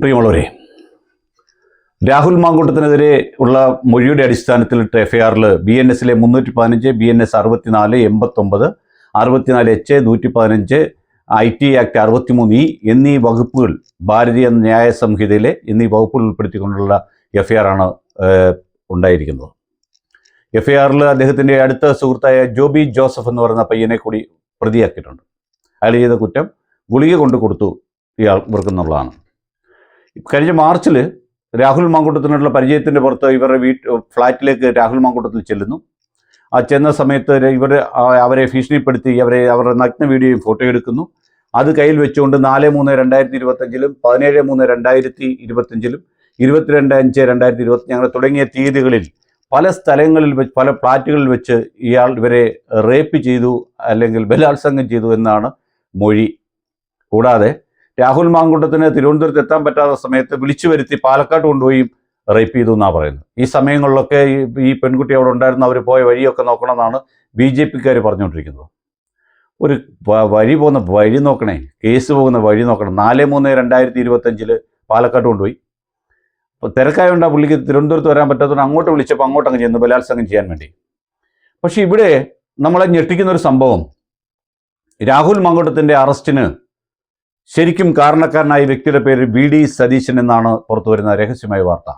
പ്രിയമുള്ളവരെ രാഹുൽ മാങ്കൂട്ടത്തിനെതിരെ ഉള്ള മൊഴിയുടെ അടിസ്ഥാനത്തിൽ ഇട്ട എഫ്ഐആറിൽ ബി എൻ എസിലെ മുന്നൂറ്റി പതിനഞ്ച് ബി എൻ എസ് അറുപത്തിനാല് എൺപത്തൊമ്പത് അറുപത്തിനാല് എച്ച് നൂറ്റി പതിനഞ്ച് ഐ ടി ആക്ട് അറുപത്തിമൂന്ന് ഇ എന്നീ വകുപ്പുകൾ ഭാരതീയ ന്യായ സംഹിതയിലെ എന്നീ വകുപ്പുകൾ ഉൾപ്പെടുത്തിക്കൊണ്ടുള്ള എഫ്ഐആർ ആണ് ഉണ്ടായിരിക്കുന്നത്. ഉണ്ടായിരിക്കുന്നത് എഫ്ഐആറിൽ അദ്ദേഹത്തിന്റെ അടുത്ത സുഹൃത്തായ ജോബി ജോസഫ് എന്ന് പറയുന്ന പയ്യനെ കൂടി പ്രതിയാക്കിയിട്ടുണ്ട്. അയാൾ ചെയ്ത കുറ്റം ഗുളിക കൊണ്ട് കൊടുത്തു ഇയാൾ ഇവർക്കെന്നുള്ളതാണ് കഴിഞ്ഞ മാർച്ചിൽ രാഹുൽ മാങ്കൂട്ടത്തിനുള്ള പരിചയത്തിന്റെ പുറത്ത് ഇവരുടെ വീട്ട് ഫ്ലാറ്റിലേക്ക് രാഹുൽ മാങ്കൂട്ടത്തിൽ ചെല്ലുന്നു. ആ ചെന്ന സമയത്ത് ഇവർ അവരെ ഭീഷണിപ്പെടുത്തി അവരെ അവരുടെ നഗ്ന വീഡിയോയും ഫോട്ടോ എടുക്കുന്നു. അത് കയ്യിൽ വെച്ചുകൊണ്ട് നാല് മൂന്ന് രണ്ടായിരത്തി ഇരുപത്തഞ്ചിലും പതിനേഴ് മൂന്ന് രണ്ടായിരത്തി ഇരുപത്തഞ്ചിലും ഇരുപത്തിരണ്ട് അഞ്ച് രണ്ടായിരത്തി ഇരുപത്തി അങ്ങനെ തുടങ്ങിയ തീയതികളിൽ പല സ്ഥലങ്ങളിൽ വെച്ച് പല ഫ്ലാറ്റുകളിൽ വെച്ച് ഇയാൾ ഇവരെ റേപ്പ് ചെയ്തു അല്ലെങ്കിൽ ബലാത്സംഗം ചെയ്തു എന്നാണ് മൊഴി. കൂടാതെ രാഹുൽ മാങ്കുണ്ടത്തിന് തിരുവനന്തപുരത്ത് എത്താൻ പറ്റാത്ത സമയത്ത് വിളിച്ചു വരുത്തി പാലക്കാട് കൊണ്ടുപോയി റേപ്പ് ചെയ്തു എന്നാണ് പറയുന്നത്. ഈ സമയങ്ങളിലൊക്കെ ഈ പെൺകുട്ടി അവിടെ ഉണ്ടായിരുന്ന അവർ പോയ വഴിയൊക്കെ നോക്കണമെന്നാണ് ബി ജെ പിക്കാർ പറഞ്ഞുകൊണ്ടിരിക്കുന്നത്. ഒരു വഴി പോകുന്ന വഴി നോക്കണേ കേസ് പോകുന്ന വഴി നോക്കണം. നാല് മൂന്ന് രണ്ടായിരത്തി ഇരുപത്തഞ്ചിൽ പാലക്കാട് കൊണ്ടുപോയി. അപ്പോൾ തിരക്കായതുകൊണ്ട് ആ പുള്ളിക്ക് തിരുവനന്തപുരത്ത് വരാൻ പറ്റാത്തതുകൊണ്ട് അങ്ങോട്ട് വിളിച്ചപ്പോൾ അങ്ങോട്ട് അങ്ങ് ചെന്ന് ബലാത്സംഗം ചെയ്യാൻ വേണ്ടി. പക്ഷേ ഇവിടെ നമ്മളെ ഞെട്ടിക്കുന്ന ഒരു സംഭവം. രാഹുൽ മങ്കോട്ടത്തിന്റെ അറസ്റ്റിന് ശരിക്കും കാരണക്കാരനായ വ്യക്തിയുടെ പേര് വി ഡി സതീശൻ എന്നാണ് പുറത്തുവരുന്ന രഹസ്യമായ വാർത്ത.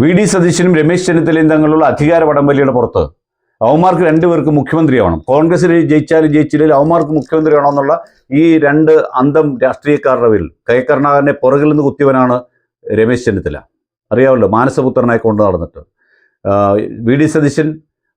വി ഡി സതീശനും രമേശ് ചെന്നിത്തലയും തങ്ങളുള്ള അധികാര വടംവലിയുടെ പുറത്ത് അവന്മാർക്ക് രണ്ടുപേർക്ക് മുഖ്യമന്ത്രിയാവണം. കോൺഗ്രസിൽ ജയിച്ചാലും ജയിച്ചില്ലെങ്കിൽ അവന്മാർക്ക് മുഖ്യമന്ത്രിയാണോ എന്നുള്ള ഈ രണ്ട് അന്തം രാഷ്ട്രീയക്കാരുടെ പേരിൽ കെ പുറകിൽ നിന്ന് കുത്തിയവനാണ് രമേശ് ചെന്നിത്തല. അറിയാമല്ലോ മാനസപുത്രനായി കൊണ്ട് നടന്നിട്ട്. വി ഡി സതീശൻ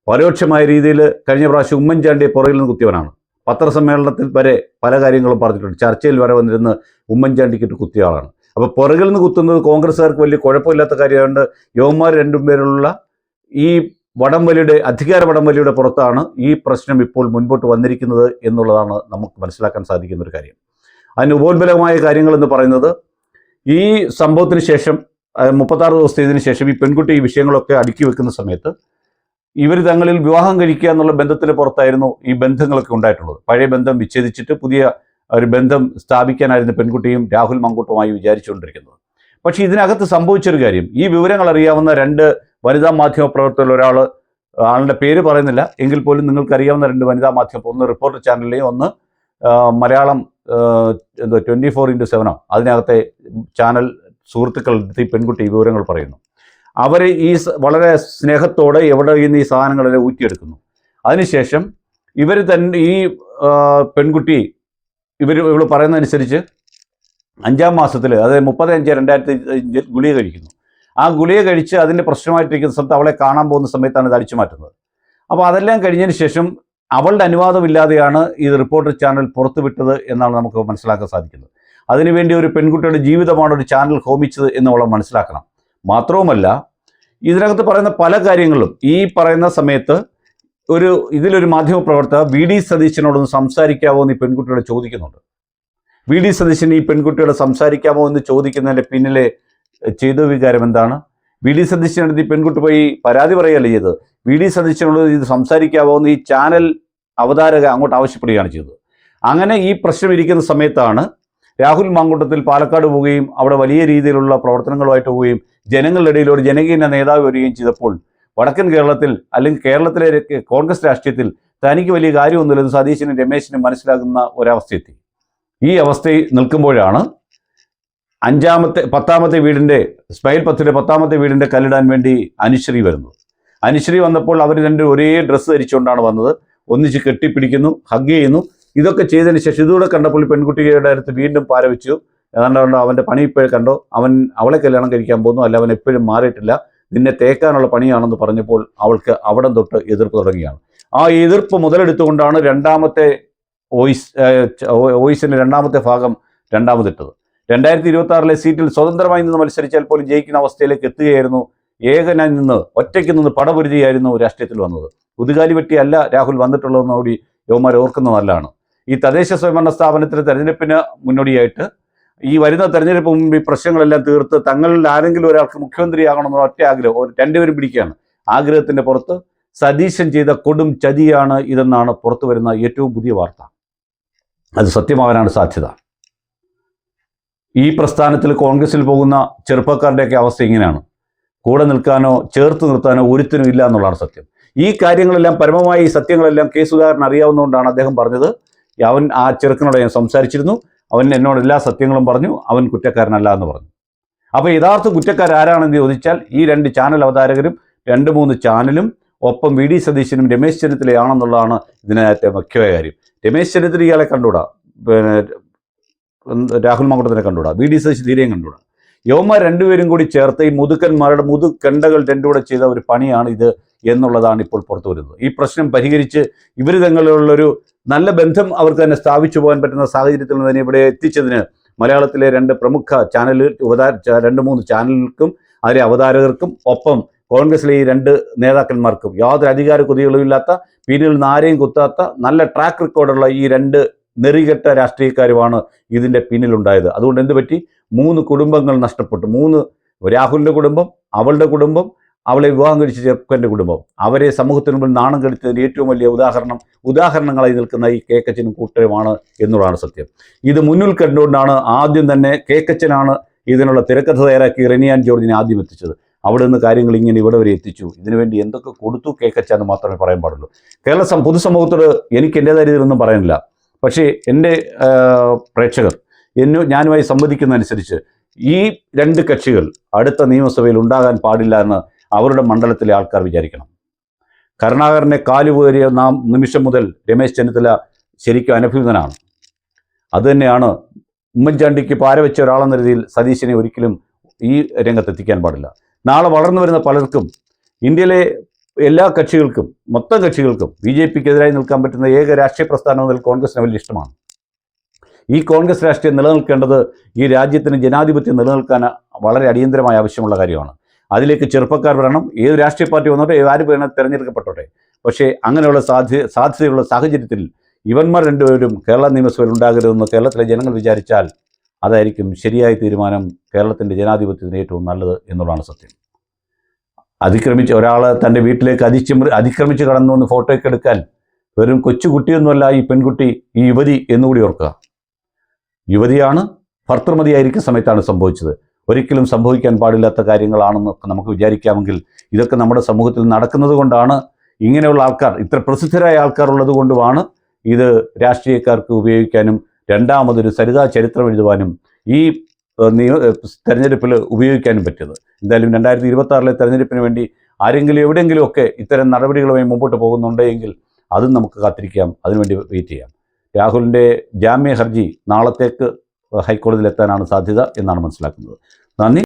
പരോക്ഷമായ രീതിയിൽ കഴിഞ്ഞ പ്രാവശ്യം ഉമ്മൻചാണ്ടിയെ പുറകിൽ നിന്ന് കുത്തിയവനാണ്. പത്രസമ്മേളനത്തിൽ വരെ പല കാര്യങ്ങളും പറഞ്ഞിട്ടുണ്ട്. ചർച്ചയിൽ വരെ വന്നിരുന്ന് ഉമ്മൻചാണ്ടിക്കിട്ട് കുത്തിയ ആളാണ്. അപ്പോൾ പുറകിൽ നിന്ന് കുത്തുന്നത് കോൺഗ്രസ്സുകാർക്ക് വലിയ കുഴപ്പമില്ലാത്ത കാര്യമായതുകൊണ്ട് യുവന്മാർ രണ്ടും പേരുള്ള ഈ വടംവലിയുടെ അധികാര വടംവലിയുടെ പുറത്താണ് ഈ പ്രശ്നം ഇപ്പോൾ മുൻപോട്ട് വന്നിരിക്കുന്നത് എന്നുള്ളതാണ് നമുക്ക് മനസ്സിലാക്കാൻ സാധിക്കുന്ന ഒരു കാര്യം. അതിന് ഉപോത്ബലമായ കാര്യങ്ങൾ എന്ന് പറയുന്നത് ഈ സംഭവത്തിന് ശേഷം മുപ്പത്താറ് ദിവസത്തേതിന് ശേഷം ഈ പെൺകുട്ടി ഈ വിഷയങ്ങളൊക്കെ അടുക്കി വെക്കുന്ന സമയത്ത് ഇവർ തങ്ങളിൽ വിവാഹം കഴിക്കുക എന്നുള്ള ബന്ധത്തിന് പുറത്തായിരുന്നു ഈ ബന്ധങ്ങളൊക്കെ ഉണ്ടായിട്ടുള്ളത്. പഴയ ബന്ധം വിച്ഛേദിച്ചിട്ട് പുതിയ ഒരു ബന്ധം സ്ഥാപിക്കാനായിരുന്നു പെൺകുട്ടിയും രാഹുൽ മങ്കൂട്ടുമായി വിചാരിച്ചുകൊണ്ടിരിക്കുന്നത്. പക്ഷേ ഇതിനകത്ത് സംഭവിച്ചൊരു കാര്യം. ഈ വിവരങ്ങൾ അറിയാവുന്ന രണ്ട് വനിതാ മാധ്യമ പ്രവർത്തകരിൽ ഒരാൾ ആളുടെ പേര് പറയുന്നില്ല. എങ്കിൽ പോലും നിങ്ങൾക്ക് അറിയാവുന്ന രണ്ട് വനിതാ മാധ്യമ ഒന്ന് റിപ്പോർട്ടർ ചാനലിലെയും ഒന്ന് മലയാളം എന്തോ ട്വന്റി ഫോർ ഇന്റു സെവനോ അതിനകത്തെ ചാനൽ സുഹൃത്തുക്കൾ പെൺകുട്ടി വിവരങ്ങൾ പറയുന്നു. അവർ ഈ വളരെ സ്നേഹത്തോടെ എവിടെ നിന്ന് ഈ സാധനങ്ങളെല്ലാം ഊറ്റിയെടുക്കുന്നു. അതിനുശേഷം ഇവർ തന്നെ ഈ പെൺകുട്ടി ഇവർ ഇവൾ പറയുന്നതനുസരിച്ച് അഞ്ചാം മാസത്തിൽ അതായത് മുപ്പത് അഞ്ച് രണ്ടായിരത്തി അഞ്ചിൽ ഗുളിക കഴിക്കുന്നു. ആ ഗുളിക കഴിച്ച് അതിന്റെ പ്രശ്നമായിട്ടിരിക്കുന്ന സമയത്ത് അവളെ കാണാൻ പോകുന്ന സമയത്താണ് ഇത് അടിച്ചു മാറ്റുന്നത്. അപ്പോൾ അതെല്ലാം കഴിഞ്ഞതിന് ശേഷം അവളുടെ അനുവാദമില്ലാതെയാണ് ഈ റിപ്പോർട്ടർ ചാനൽ പുറത്തുവിട്ടത് എന്നാണ് നമുക്ക് മനസ്സിലാക്കാൻ സാധിക്കുന്നത്. അതിനുവേണ്ടി ഒരു പെൺകുട്ടിയുടെ ജീവിതമാണ് ഒരു ചാനൽ ഹോമിച്ചത് എന്ന് നമ്മൾ മനസ്സിലാക്കണം. മാത്രവുമല്ല ഇതിനകത്ത് പറയുന്ന പല കാര്യങ്ങളും ഈ പറയുന്ന സമയത്ത് ഒരു ഇതിലൊരു മാധ്യമപ്രവർത്തക വി ഡി സതീശനോടൊന്ന് സംസാരിക്കാമോ എന്ന് ഈ പെൺകുട്ടിയോട് ചോദിക്കുന്നുണ്ട്. വി ഡി സതീശൻ ഈ പെൺകുട്ടിയോട് സംസാരിക്കാമോ എന്ന് ചോദിക്കുന്നതിന്റെ പിന്നിലെ ചെയ്ത വികാരം എന്താണ്? വി ഡി സതീശനടുത്ത് ഈ പെൺകുട്ടി പോയി പരാതി പറയുകയല്ല ചെയ്തത്? വി ഡി സതീശനോട് ഇത് സംസാരിക്കാമോ എന്ന് ഈ ചാനൽ അവതാരക അങ്ങോട്ട് ആവശ്യപ്പെടുകയാണ് ചെയ്തത്. അങ്ങനെ ഈ പ്രശ്നം ഇരിക്കുന്ന സമയത്താണ് രാഹുൽ മാങ്കൂട്ടത്തിൽ പാലക്കാട് പോവുകയും അവിടെ വലിയ രീതിയിലുള്ള പ്രവർത്തനങ്ങളുമായിട്ട് പോവുകയും ജനങ്ങളുടെ ഇടയിൽ ഒരു ജനകീയ നേതാവ് വരികയും ചെയ്തപ്പോൾ വടക്കൻ കേരളത്തിൽ അല്ലെങ്കിൽ കേരളത്തിലെ കോൺഗ്രസ് രാഷ്ട്രീയത്തിൽ തനിക്ക് വലിയ കാര്യമൊന്നുമില്ല ഇത് സതീശനും രമേശിനും മനസ്സിലാകുന്ന ഒരവസ്ഥയെത്തി. ഈ അവസ്ഥയിൽ നിൽക്കുമ്പോഴാണ് അഞ്ചാമത്തെ പത്താമത്തെ വീടിന്റെ സ്മൈൽ പത്തിലെ പത്താമത്തെ വീടിന്റെ കല്ലിടാൻ വേണ്ടി അനുശ്രീ വരുന്നത്. അനുശ്രീ വന്നപ്പോൾ അവർ രണ്ട് ഒരേ ഡ്രസ്സ് ധരിച്ചുകൊണ്ടാണ് വന്നത്. ഒന്നിച്ച് കെട്ടിപ്പിടിക്കുന്നു ഹഗ് ചെയ്യുന്നു. ഇതൊക്കെ ചെയ്തതിന് ശേഷം ഇതുകൂടെ കണ്ടപ്പോൾ പെൺകുട്ടിയുടെ അടുത്ത് വീണ്ടും പാരവിച്ചു ഏതാണ്ടോ അവന്റെ പണി ഇപ്പോഴും കണ്ടോ? അവൻ അവളെ കല്യാണം കഴിക്കാൻ പോകുന്നു. അല്ല അവൻ എപ്പോഴും മാറിയിട്ടില്ല. നിന്നെ തേക്കാനുള്ള പണിയാണെന്ന് പറഞ്ഞപ്പോൾ അവൾക്ക് അവിടെ തൊട്ട് എതിർപ്പ് തുടങ്ങിയാണ് ആ എതിർപ്പ് മുതലെടുത്തുകൊണ്ടാണ് രണ്ടാമത്തെ വോയിസ് വോയിസിന്റെ രണ്ടാമത്തെ ഭാഗം രണ്ടാമതിട്ടത്. രണ്ടായിരത്തി ഇരുപത്തി ആറിലെ സീറ്റിൽ സ്വതന്ത്രമായി നിന്ന് മത്സരിച്ചാൽ പോലും ജയിക്കുന്ന അവസ്ഥയിലേക്ക് എത്തുകയായിരുന്നു. ഏകനായി നിന്ന് ഒറ്റയ്ക്ക് നിന്ന് പടപുരുതിയായിരുന്നു രാഷ്ട്രീയത്തിൽ വന്നത്. ഉതുകാലി വെട്ടിയല്ല രാഹുൽ വന്നിട്ടുള്ളതെന്ന് കൂടി യുവമാർ ഓർക്കുന്നത് നല്ലതാണ്. ഈ തദ്ദേശ സ്വയംഭരണ സ്ഥാപനത്തിലെ തെരഞ്ഞെടുപ്പിന് മുന്നോടിയായിട്ട് ഈ വരുന്ന തെരഞ്ഞെടുപ്പ് മുമ്പ് ഈ പ്രശ്നങ്ങളെല്ലാം തീർത്ത് തങ്ങളിൽ ആരെങ്കിലും ഒരാൾക്ക് മുഖ്യമന്ത്രിയാകണമെന്നുള്ള ഒറ്റ ആഗ്രഹം ഒരു രണ്ടുപേരും പിടിക്കുകയാണ്. ആഗ്രഹത്തിന്റെ പുറത്ത് സതീശൻ ചെയ്ത കൊടും ചതിയാണ് ഇതെന്നാണ് പുറത്തു വരുന്ന ഏറ്റവും പുതിയ വാർത്ത. അത് സത്യമാവാനാണ് സാധ്യത. ഈ പ്രസ്ഥാനത്തിൽ കോൺഗ്രസിൽ പോകുന്ന ചെറുപ്പക്കാരുടെയൊക്കെ അവസ്ഥ ഇങ്ങനെയാണ്. കൂടെ നിൽക്കാനോ ചേർത്ത് നിർത്താനോ ഒരുത്തിനും ഇല്ല എന്നുള്ളതാണ് സത്യം. ഈ കാര്യങ്ങളെല്ലാം പരമമായി ഈ സത്യങ്ങളെല്ലാം കെ സുധാകരൻ അറിയാവുന്നതുകൊണ്ടാണ് അദ്ദേഹം പറഞ്ഞത്. അവൻ ആ ചെറുക്കനോട് ഞാൻ സംസാരിച്ചിരുന്നു. അവൻ എന്നോട് എല്ലാ സത്യങ്ങളും പറഞ്ഞു. അവൻ കുറ്റക്കാരനല്ല എന്ന് പറഞ്ഞു. അപ്പോൾ യഥാർത്ഥ കുറ്റക്കാരാരാണെന്ന് ചോദിച്ചാൽ ഈ രണ്ട് ചാനൽ അവതാരകരും രണ്ട് മൂന്ന് ചാനലും ഒപ്പം വി ഡി സതീശനും രമേശ് ചെന്നിത്തലയാണെന്നുള്ളതാണ് ഇതിനകത്തെ മുഖ്യമായ കാര്യം. രമേശ് ചെന്നിത്തല ഇയാളെ കണ്ടുകൂടാ? പിന്നെ രാഹുൽ മാങ്കുട്ടത്തിനെ കണ്ടുകൂടാ? വി ഡി സതീശ് തീരെയും കണ്ടുകൂടാ? യവന്മാർ രണ്ടുപേരും കൂടി ചേർത്ത് ഈ മുതുക്കന്മാരുടെ മുതുക്കണ്ടകൾ രണ്ടും കൂടെ ചെയ്ത ഒരു പണിയാണ് ഇത് എന്നുള്ളതാണ് ഇപ്പോൾ പുറത്തു വരുന്നത്. ഈ പ്രശ്നം പരിഹരിച്ച് ഇവർ തങ്ങളിലുള്ളൊരു നല്ല ബന്ധം അവർക്ക് തന്നെ സ്ഥാപിച്ചു പോകാൻ പറ്റുന്ന സാഹചര്യത്തിൽ തന്നെ ഇവിടെ എത്തിച്ചതിന് മലയാളത്തിലെ രണ്ട് പ്രമുഖ ചാനൽ ഉപതാര രണ്ട് മൂന്ന് ചാനലുകൾക്കും അതിലെ അവതാരകർക്കും ഒപ്പം കോൺഗ്രസിലെ ഈ രണ്ട് നേതാക്കന്മാർക്കും യാതൊരു അധികാര കൊതികളും ഇല്ലാത്ത പിന്നിൽ നിന്ന് ആരെയും കുത്താത്ത നല്ല ട്രാക്ക് റെക്കോർഡുള്ള ഈ രണ്ട് നെറികെട്ട രാഷ്ട്രീയക്കാരുമാണ് ഇതിന്റെ പിന്നിലുണ്ടായത്. അതുകൊണ്ട് എന്ത് പറ്റി? മൂന്ന് കുടുംബങ്ങൾ നഷ്ടപ്പെട്ടു. മൂന്ന് രാഹുലിന്റെ കുടുംബം അവളുടെ കുടുംബം അവളെ വിവാഹം കഴിച്ച ചെറുക്കന്റെ കുടുംബം. അവരെ സമൂഹത്തിന് മുമ്പിൽ നാണം കെടുത്തതിന് ഏറ്റവും വലിയ ഉദാഹരണം ഉദാഹരണങ്ങളായി നിൽക്കുന്ന ഈ കേക്കച്ചനും കൂട്ടരുമാണ് എന്നുള്ളതാണ് സത്യം. ഇത് മുന്നിൽ കണ്ടുകൊണ്ടാണ് ആദ്യം തന്നെ കേക്കച്ചനാണ് ഇതിനുള്ള തിരക്കഥ തയ്യാറാക്കി റെനിയാൻ ജോർജിനെ ആദ്യം എത്തിച്ചത് അവിടെ നിന്ന് കാര്യങ്ങൾ ഇങ്ങനെ ഇവിടെ വരെ എത്തിച്ചു. ഇതിനുവേണ്ടി എന്തൊക്കെ കൊടുത്തു കേക്കച്ച എന്ന് മാത്രമേ പറയാൻ പാടുള്ളൂ. കേരള പൊതുസമൂഹത്തോട് എനിക്ക് എന്റേതായ രീതിയിലൊന്നും പറയാനില്ല. പക്ഷേ എന്റെ പ്രേക്ഷകർ എന്നു ഞാനുമായി സംവദിക്കുന്നതനുസരിച്ച് ഈ രണ്ട് കക്ഷികൾ അടുത്ത നിയമസഭയിൽ ഉണ്ടാകാൻ പാടില്ല എന്ന് അവരുടെ മണ്ഡലത്തിലെ ആൾക്കാർ വിചാരിക്കണം. കരുണാകരനെ കാലുപേറിയ നാം നിമിഷം മുതൽ രമേശ് ചെന്നിത്തല ശരിക്കും അനഭിമുതനാണ്. അതുതന്നെയാണ് ഉമ്മൻചാണ്ടിക്ക് പാരവെച്ച ഒരാളെന്ന രീതിയിൽ സതീശനെ ഒരിക്കലും ഈ രംഗത്തെത്തിക്കാൻ പാടില്ല. നാളെ വളർന്നു വരുന്ന പലർക്കും ഇന്ത്യയിലെ എല്ലാ കക്ഷികൾക്കും മൊത്തം കക്ഷികൾക്കും ബി ജെ നിൽക്കാൻ പറ്റുന്ന ഏക രാഷ്ട്രീയ പ്രസ്ഥാനം മുതൽ കോൺഗ്രസിന് വലിയ ഇഷ്ടമാണ്. ഈ കോൺഗ്രസ് രാഷ്ട്രീയം നിലനിൽക്കേണ്ടത് ഈ രാജ്യത്തിന് ജനാധിപത്യം നിലനിൽക്കാൻ വളരെ അടിയന്തരമായ ആവശ്യമുള്ള കാര്യമാണ്. അതിലേക്ക് ചെറുപ്പക്കാർ വരണം. ഏത് രാഷ്ട്രീയ പാർട്ടി വന്നോട്ടെ ആര് വേണം തിരഞ്ഞെടുക്കപ്പെട്ടോട്ടെ. പക്ഷേ അങ്ങനെയുള്ള സാധ്യ സാധ്യതയുള്ള സാഹചര്യത്തിൽ ഇവന്മാർ രണ്ടുപേരും കേരള നിയമസഭയിൽ ഉണ്ടാകരുതെന്ന് കേരളത്തിലെ ജനങ്ങൾ വിചാരിച്ചാൽ അതായിരിക്കും ശരിയായ തീരുമാനം കേരളത്തിന്റെ ജനാധിപത്യത്തിന് ഏറ്റവും നല്ലത് എന്നുള്ളതാണ് സത്യം. അതിക്രമിച്ച് ഒരാൾ തന്റെ വീട്ടിലേക്ക് അതിച്ച് അതിക്രമിച്ച് കടന്നു വന്ന് ഫോട്ടോയൊക്കെ എടുക്കാൻ വെറും കൊച്ചുകുട്ടിയൊന്നുമല്ല ഈ പെൺകുട്ടി ഈ യുവതി എന്നുകൂടി ഓർക്കുക. യുവതിയാണ് ഭർത്തൃമതിയായിരിക്കുന്ന സമയത്താണ് സംഭവിച്ചത്. ഒരിക്കലും സംഭവിക്കാൻ പാടില്ലാത്ത കാര്യങ്ങളാണെന്നൊക്കെ നമുക്ക് വിചാരിക്കാമെങ്കിൽ ഇതൊക്കെ നമ്മുടെ സമൂഹത്തിൽ നടക്കുന്നത് കൊണ്ടാണ് ഇങ്ങനെയുള്ള ആൾക്കാർ ഇത്ര പ്രസിദ്ധരായ ആൾക്കാർ ഉള്ളത് കൊണ്ടുമാണ് ഇത് രാഷ്ട്രീയക്കാർക്ക് ഉപയോഗിക്കാനും രണ്ടാമതൊരു സരിതാ ചരിത്രം എഴുതുവാനും ഈ നിയ തെരഞ്ഞെടുപ്പിൽ ഉപയോഗിക്കാനും പറ്റിയത്. എന്തായാലും രണ്ടായിരത്തി ഇരുപത്തി ആറിലെ തെരഞ്ഞെടുപ്പിന് വേണ്ടി ആരെങ്കിലും എവിടെയെങ്കിലുമൊക്കെ ഇത്തരം നടപടികളുമായി മുമ്പോട്ട് പോകുന്നുണ്ടെങ്കിൽ അതും നമുക്ക് കാത്തിരിക്കാം. അതിനുവേണ്ടി വെയിറ്റ് ചെയ്യാം. രാഹുലിന്റെ ജാമ്യ ഹർജി നാളത്തേക്ക് ഹൈക്കോടതിയിൽ എത്താനാണ് സാധ്യത എന്നാണ് മനസ്സിലാക്കുന്നത്. നന്ദി.